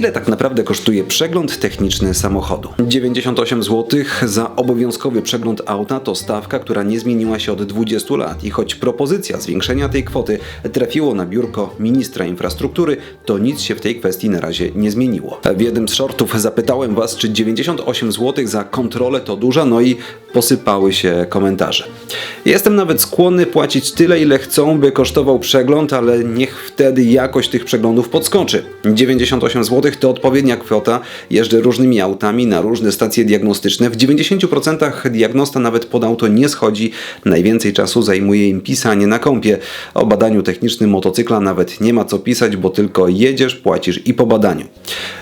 Ile tak naprawdę kosztuje przegląd techniczny samochodu? 98 zł za obowiązkowy przegląd auta to stawka, która nie zmieniła się od 20 lat i choć propozycja zwiększenia tej kwoty trafiło na biurko ministra infrastruktury, to nic się w tej kwestii na razie nie zmieniło. W jednym z shortów zapytałem was, czy 98 zł za kontrolę to duża, no i posypały się komentarze. Jestem nawet skłonny płacić tyle, ile chcą, by kosztował przegląd, ale niech wtedy jakość tych przeglądów podskoczy. 98 zł to odpowiednia kwota. Jeżdżę różnymi autami na różne stacje diagnostyczne. W 90% diagnosta nawet pod auto nie schodzi. Najwięcej czasu zajmuje im pisanie na kompie. O badaniu technicznym motocykla nawet nie ma co pisać, bo tylko jedziesz, płacisz i po badaniu.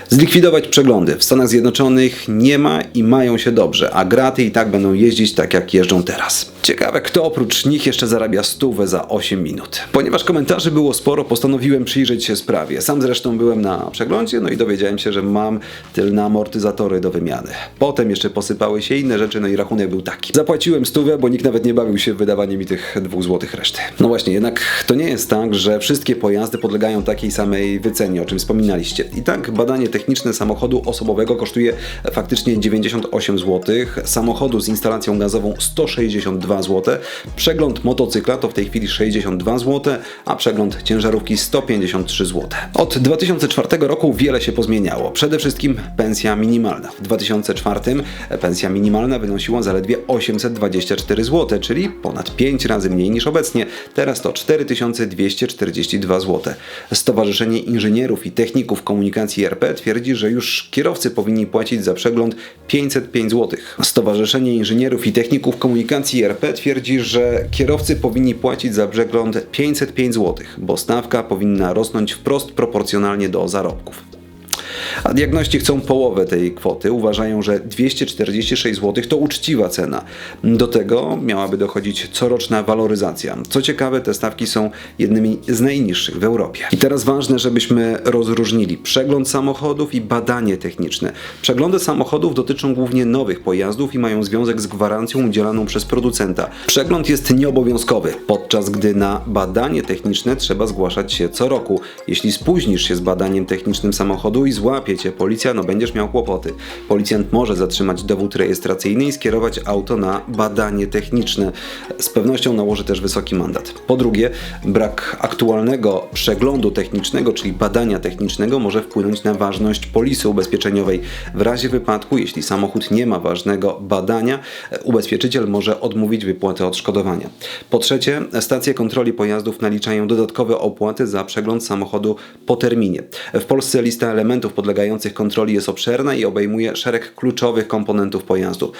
Zlikwidować przeglądy. W Stanach Zjednoczonych nie ma i mają się dobrze, a graty i tak będą jeździć tak jak jeżdżą teraz. Ciekawe, kto oprócz nich jeszcze zarabia stówę za 8 minut. Ponieważ komentarzy było sporo, postanowiłem przyjrzeć się sprawie. Sam zresztą byłem na przeglądzie, no i dowiedziałem się, że mam tylne amortyzatory do wymiany. Potem jeszcze posypały się inne rzeczy, no i rachunek był taki. Zapłaciłem stówę, bo nikt nawet nie bawił się w wydawanie mi tych dwóch złotych reszty. No właśnie, jednak to nie jest tak, że wszystkie pojazdy podlegają takiej samej wycenie, o czym wspominaliście. I tak badanie techniczne samochodu osobowego kosztuje faktycznie 98 zł, samochodu z instalacją gazową 162 zł, przegląd motocykla to w tej chwili 62 zł, a przegląd ciężarówki 153 zł. Od 2004 roku wiele się pozmieniało. Przede wszystkim pensja minimalna. W 2004 pensja minimalna wynosiła zaledwie 824 zł, czyli ponad 5 razy mniej niż obecnie. Teraz to 4242 zł. Stowarzyszenie Inżynierów i Techników Komunikacji RP twierdzi, że już kierowcy powinni płacić za przegląd 505 zł. Stowarzyszenie Inżynierów i Techników Komunikacji RP twierdzi, że kierowcy powinni płacić za przegląd 505 zł, bo stawka powinna rosnąć wprost proporcjonalnie do zarobków. A diagności chcą połowę tej kwoty. Uważają, że 246 zł to uczciwa cena. Do tego miałaby dochodzić coroczna waloryzacja. Co ciekawe, te stawki są jednymi z najniższych w Europie. I teraz ważne, żebyśmy rozróżnili przegląd samochodów i badanie techniczne. Przeglądy samochodów dotyczą głównie nowych pojazdów i mają związek z gwarancją udzielaną przez producenta. Przegląd jest nieobowiązkowy, podczas gdy na badanie techniczne trzeba zgłaszać się co roku. Jeśli spóźnisz się z badaniem technicznym samochodu i złapie cię policja, no będziesz miał kłopoty. Policjant może zatrzymać dowód rejestracyjny i skierować auto na badanie techniczne. Z pewnością nałoży też wysoki mandat. Po drugie, brak aktualnego przeglądu technicznego, czyli badania technicznego, może wpłynąć na ważność polisy ubezpieczeniowej. W razie wypadku, jeśli samochód nie ma ważnego badania, ubezpieczyciel może odmówić wypłaty odszkodowania. Po trzecie, stacje kontroli pojazdów naliczają dodatkowe opłaty za przegląd samochodu po terminie. W Polsce lista elementów podlegających kontroli jest obszerna i obejmuje szereg kluczowych komponentów pojazdu.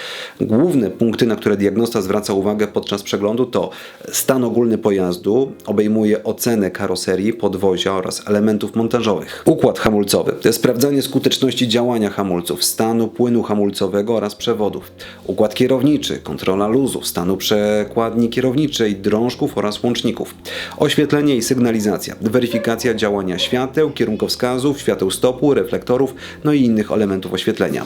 Główne punkty, na które diagnosta zwraca uwagę podczas przeglądu to stan ogólny pojazdu, obejmuje ocenę karoserii, podwozia oraz elementów montażowych. Układ hamulcowy to jest sprawdzanie skuteczności działania hamulców, stanu płynu hamulcowego oraz przewodów. Układ kierowniczy, kontrola luzów, stanu przekładni kierowniczej, drążków oraz łączników. Oświetlenie i sygnalizacja, weryfikacja działania świateł, kierunkowskazów, świateł stopu, reflektorów, no i innych elementów oświetlenia.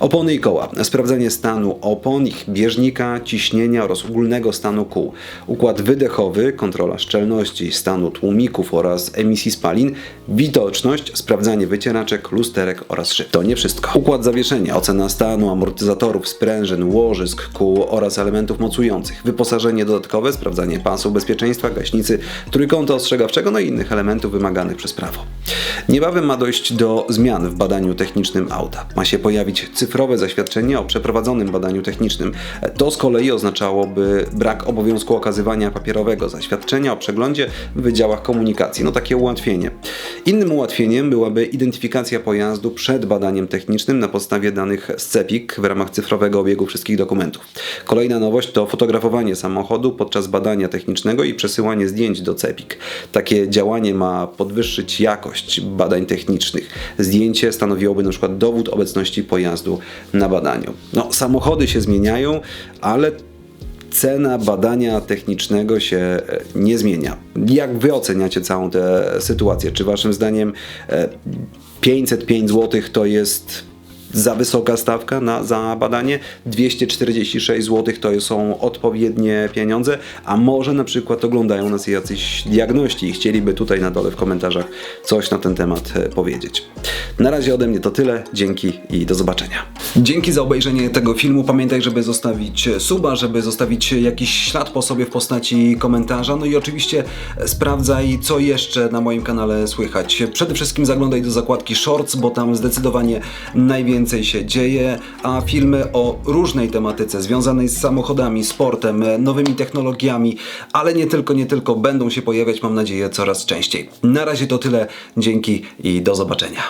Opony i koła. Sprawdzenie stanu opon, ich bieżnika, ciśnienia oraz ogólnego stanu kół. Układ wydechowy, kontrola szczelności, stanu tłumików oraz emisji spalin. Widoczność, sprawdzanie wycieraczek, lusterek oraz szyb. To nie wszystko. Układ zawieszenia, ocena stanu, amortyzatorów, sprężyn, łożysk, kół oraz elementów mocujących. Wyposażenie dodatkowe, sprawdzanie pasów bezpieczeństwa, gaśnicy, trójkąta ostrzegawczego, no i innych elementów wymaganych przez prawo. Niebawem ma dojść do zmian w badaniu technicznym auta. Ma się pojawić cyfrowe zaświadczenie o przeprowadzonym badaniu technicznym. To z kolei oznaczałoby brak obowiązku okazywania papierowego zaświadczenia o przeglądzie w wydziałach komunikacji. No takie ułatwienie. Innym ułatwieniem byłaby identyfikacja pojazdu przed badaniem technicznym na podstawie danych z CEPIK w ramach cyfrowego obiegu wszystkich dokumentów. Kolejna nowość to fotografowanie samochodu podczas badania technicznego i przesyłanie zdjęć do CEPIK. Takie działanie ma podwyższyć jakość badań technicznych. Zdjęcie stanowiłoby na przykład dowód obecności pojazdu na badaniu. No, samochody się zmieniają, ale cena badania technicznego się e, nie zmienia. Jak wy oceniacie całą tę sytuację? Czy waszym zdaniem 505 zł to jest za wysoka stawka na, za badanie, 246 zł to są odpowiednie pieniądze, a może na przykład oglądają nas jacyś diagności i chcieliby tutaj na dole w komentarzach coś na ten temat e, powiedzieć. Na razie ode mnie to tyle, dzięki i do zobaczenia. Dzięki za obejrzenie tego filmu. Pamiętaj, żeby zostawić suba, żeby zostawić jakiś ślad po sobie w postaci komentarza. No i oczywiście sprawdzaj, co jeszcze na moim kanale słychać. Przede wszystkim zaglądaj do zakładki Shorts, bo tam zdecydowanie najwięcej się dzieje, a filmy o różnej tematyce związanej z samochodami, sportem, nowymi technologiami, ale nie tylko, nie tylko będą się pojawiać, mam nadzieję, coraz częściej. Na razie to tyle. Dzięki i do zobaczenia.